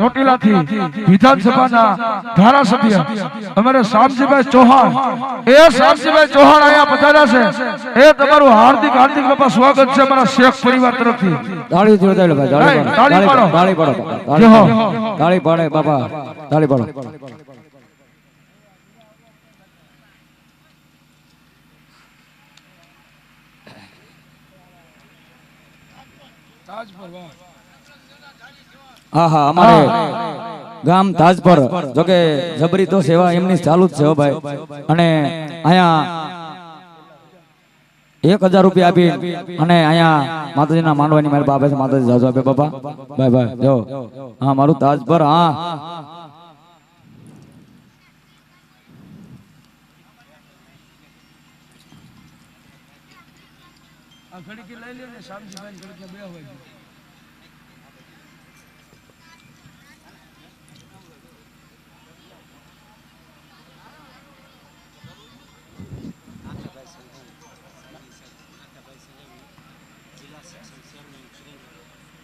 ચોટીલાથી વિધાનસભાના ધારાસભ્ય અમારે શામજીભાઈ ચૌહાણ એ શામજીભાઈ ચૌહાણ અહીંયા પધાર્યા છે એ તમારું હાર્દિક હાર્દિક બાપા સ્વાગત છે અમારા શેખ પરિવાર તરફથી તાળી જોડાયેલો ભાઈ તાળી પાડો તાળી પાડો. તાળી પાડો બાપા, જય હો. તાળી પાડો. તાજ પાડે બાપા તાળી પાડો હા હા અમારે ગામ તાજપર, જોકે જબરી તો સેવા એમની ચાલુ જ છે ભાઈ. અને અહીંયા એક હજાર રૂપિયા આપી અને અહીંયા માતાજીના માંડવાની મારી બાપા છે, માતાજી જાજો આપે બાપા. ભાઈ ભાઈ, જો. હા, મારું તાજપર, હા.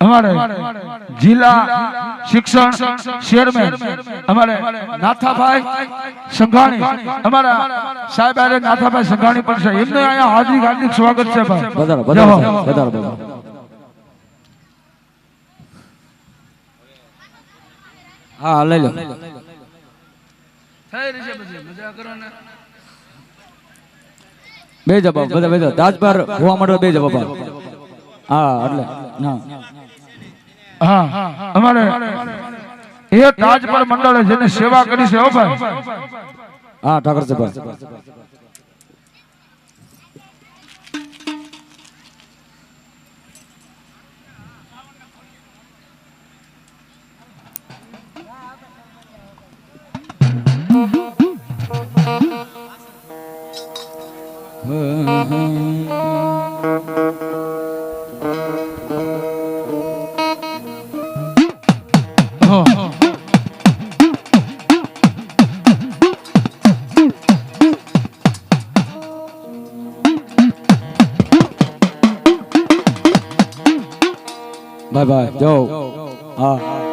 અમારે જિલ્લા શિક્ષણ ચેરમેન અમારે નાથાભાઈ સંઘાણી અમારા સાહેબ આરે નાથાભાઈ સંઘાણી પણ છે. એમને અહીંયા હાજરી હાર્દિક સ્વાગત છે ભાઈ. હો. લઈ લો. બે જવાબ બધા. બે જવાબ. તાજ હોવા માટે બે જવાબ હા એટલે હા. હા અમારે એ તાજ પર મંડળે જેને સેવા કરી છે હો હા ઠાકર સાહેબ બાય બાય જો હા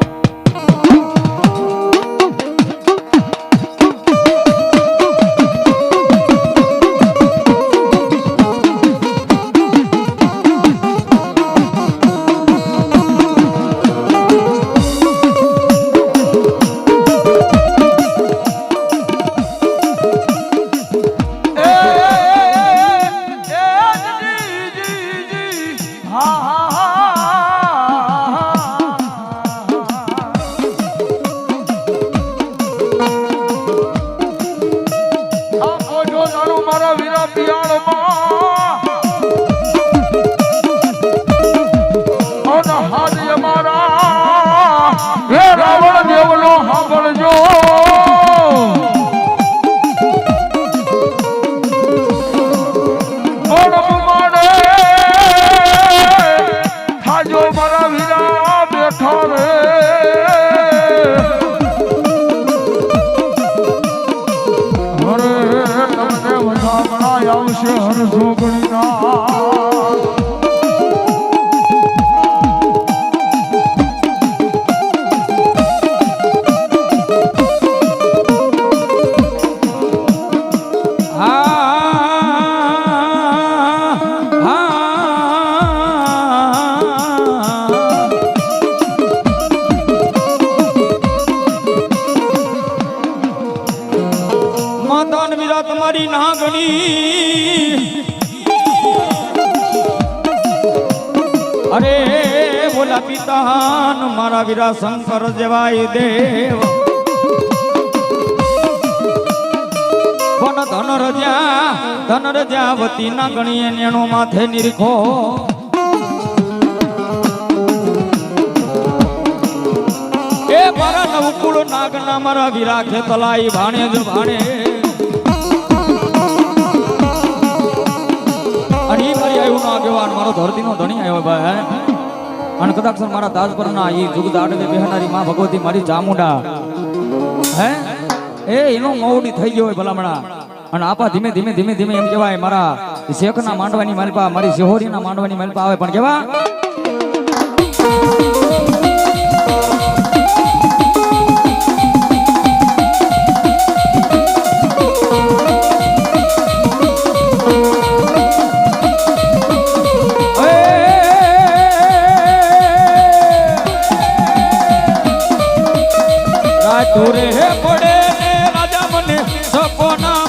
પિતાન મારા વીરા શંકર જવાય દેવ પણ ધન રજા ધન રજા વતી ના ગણીએ નેણો માથે નિરખો એ મારા નવકુળ નાગના મારા વિરાખે તલાઈ ભાણે જ ભાણે અને ઈ મારી આવ્યું ના આગેવાન મારો ધરતીનો ધણી આવ્યો ભાઈ અને કદાચ મારા તાજ પરના ઈ જુગદ આડવે બેહનારી માં ભગવતી મારી ચામુંડા. હે? એ એનો મોવડી થઈ ગયો હોય ભલામણા. અને આપા ધીમે ધીમે ધીમે ધીમે એમ કહેવાય, મારા શેખના માંડવાની માલપા, મારી શિહોરીના માંડવાની માલપા આવે પણ કેવા? તું રે પડે ને રાજા મને સપના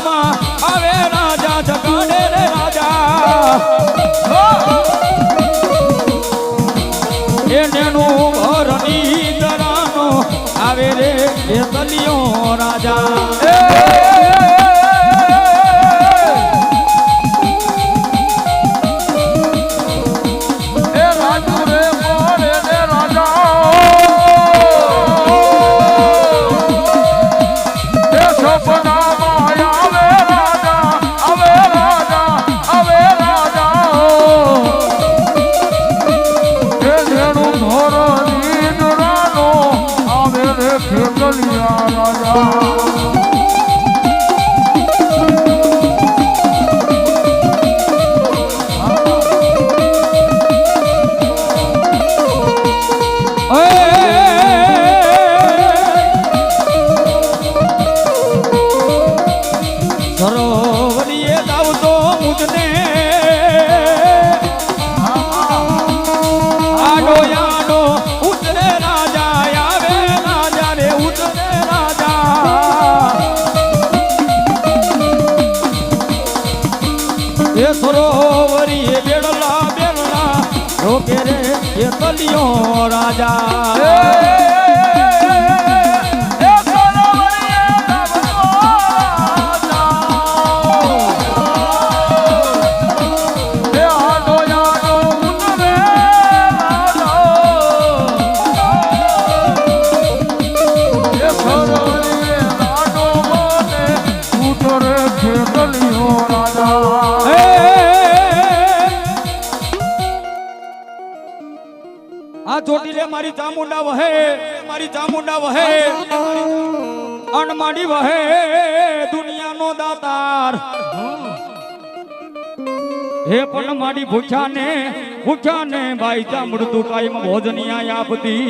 sanfona રાજા. કુંડા વહે, અણમાડી વહે, દુનિયાનો દાતાર. હે પણ મારી ભૂખ્યાને ભૂખ્યાને ભાઈ ચામડતું કાયમ ભોજનિયા આપતી.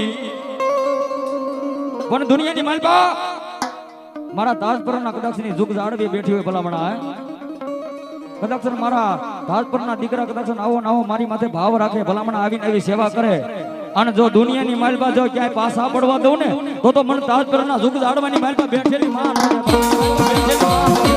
પણ દુનિયાની માલપા મારા તાજપરના કદાચની જુગ જાળવી બેઠી હોય ભલામણા કદાચ મારા તાજપરના દીકરા કદાચ આવો આવો મારી માથે ભાવ રાખે, ભલામણા આવીને આવી સેવા કરે. અને જો દુનિયાની માલબા જો ક્યાંય પાછા પડવા દઉં ને, તો તો મને તાજપરના ઝુગ ઝાડવાની માલબા બેઠેલી માં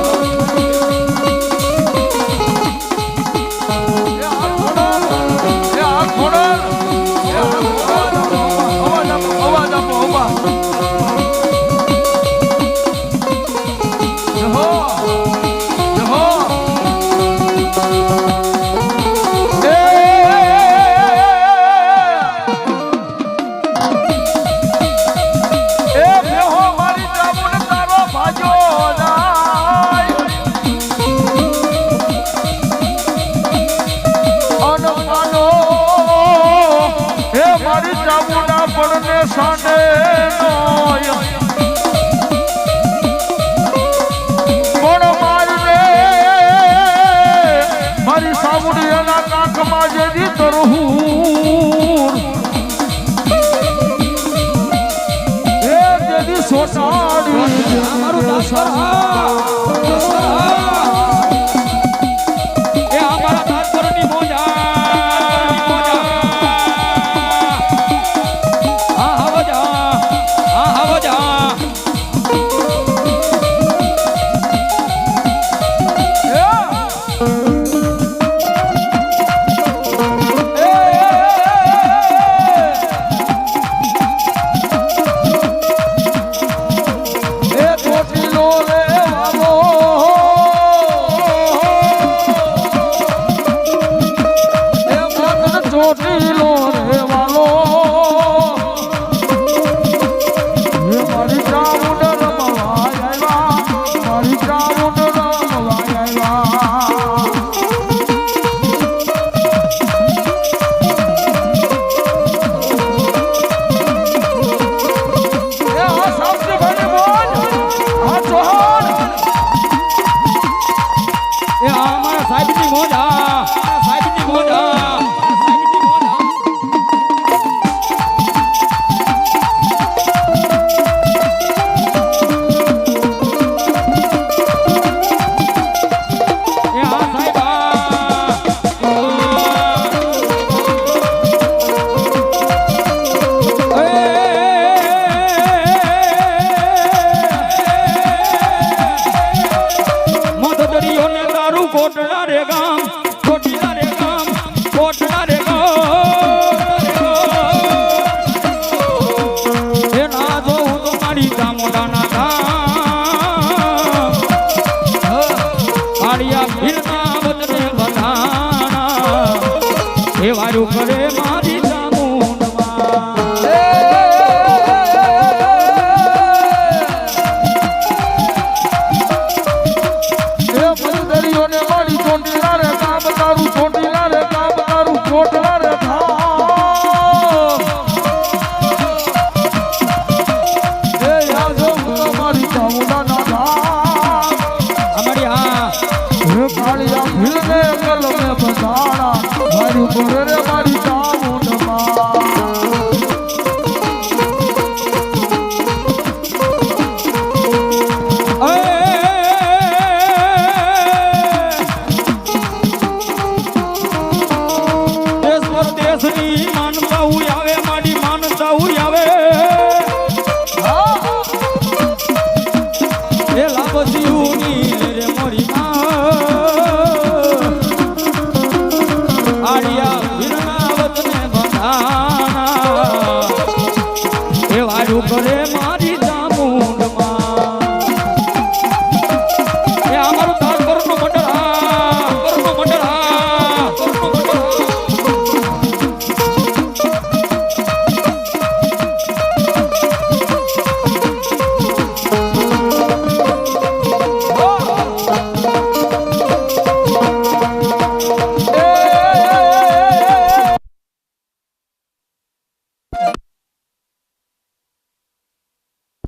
સોટાડી. મારું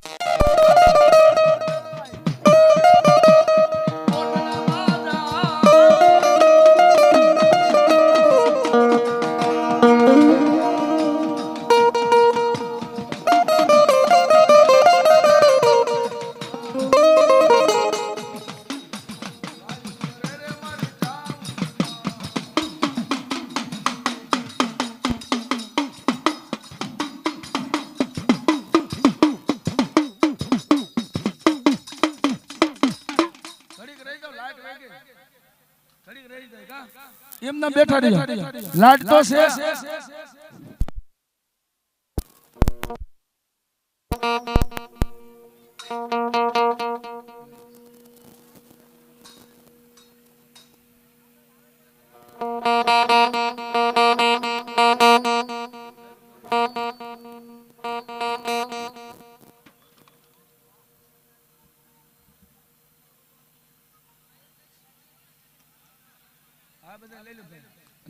Música એમને બેઠા રહ્યા. લાડ તો છે.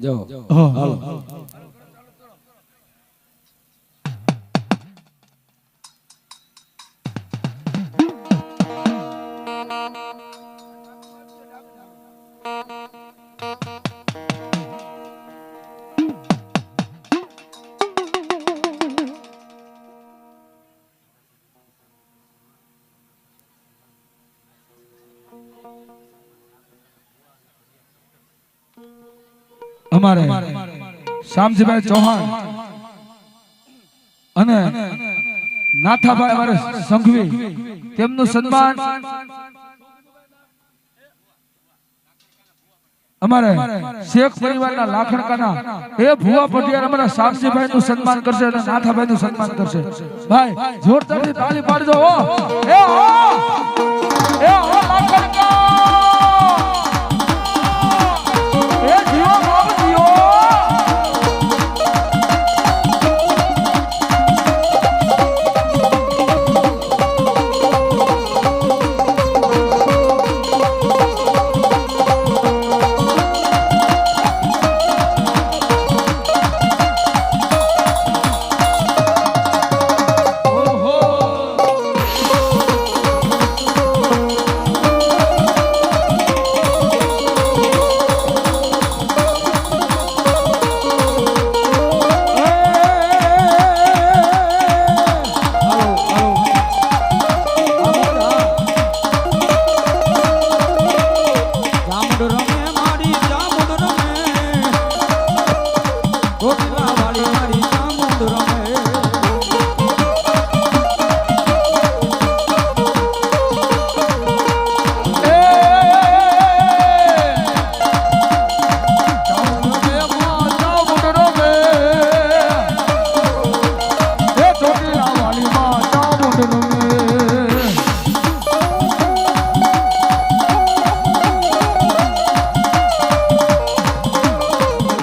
જો હાલો અમારે શામજીભાઈ ચૌહાણ અને નાથાભાઈ અમારે સંઘવી, તેમનું સન્માન અમારે શેખ પરિવારના લાખણકાના એ ભુવા પટિયાર અમારા શામજીભાઈ નું સન્માન કરશે અને નાથાભાઈ નું સન્માન કરશે. ભાઈ, જોરદારથી તાળી પાડજો એ હો એ હો લાખણકા 嗯